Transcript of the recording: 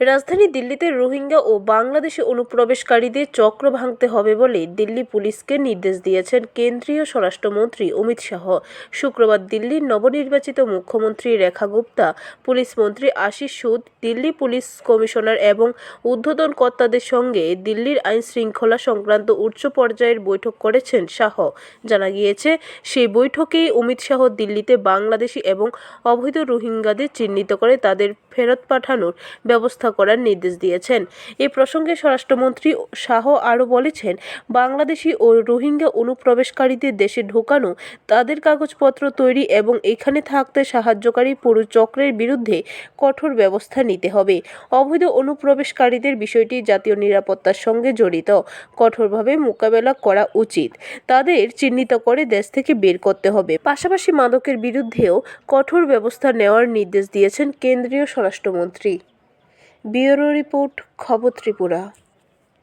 রাজধানী দিল্লিতে রোহিঙ্গা ও বাংলাদেশি অনুপ্রবেশকারীদের চক্র ভাঙতে হবে বলে দিল্লি পুলিশকে নির্দেশ দিয়েছেন কেন্দ্রীয় স্বরাষ্ট্রমন্ত্রী অমিত শাহ। শুক্রবার দিল্লির নবনির্বাচিত মুখ্যমন্ত্রী রেখা গুপ্তা, পুলিশ মন্ত্রী আশিস সুদ, দিল্লি পুলিশ কমিশনার এবং ঊর্ধ্বতন কর্তাদের সঙ্গে দিল্লির আইন শৃঙ্খলা সংক্রান্ত উচ্চ পর্যায়ের বৈঠক করেছেন শাহ। জানা গিয়েছে, সেই বৈঠকেই অমিত শাহ দিল্লিতে বাংলাদেশি এবং অবৈধ রোহিঙ্গাদের চিহ্নিত করে তাদের ফেরত পাঠানোর ব্যবস্থা করার নির্দেশ দিয়েছেন। এ প্রসঙ্গে স্বরাষ্ট্রমন্ত্রী শাহ আরও বলেছেন, বাংলাদেশি ও রোহিঙ্গা অনুপ্রবেশকারীদের দেশে ঢোকানো, তাদের কাগজপত্র তৈরি এবং এখানে থাকতে সাহায্যকারী পুরো চক্রের বিরুদ্ধে কঠোর ব্যবস্থা নিতে হবে। অবৈধ অনুপ্রবেশকারীদের বিষয়টি জাতীয় নিরাপত্তার সঙ্গে জড়িত। কঠোরভাবে মোকাবেলা করা উচিত। তাদের চিহ্নিত করে দেশ থেকে বের করতে হবে। পাশাপাশি মাদকের বিরুদ্ধেও কঠোর ব্যবস্থা নেওয়ার নির্দেশ দিয়েছেন কেন্দ্রীয় স্বরাষ্ট্রমন্ত্রী ব্যুরো রিপোর্ট খবর ত্রিপুরা।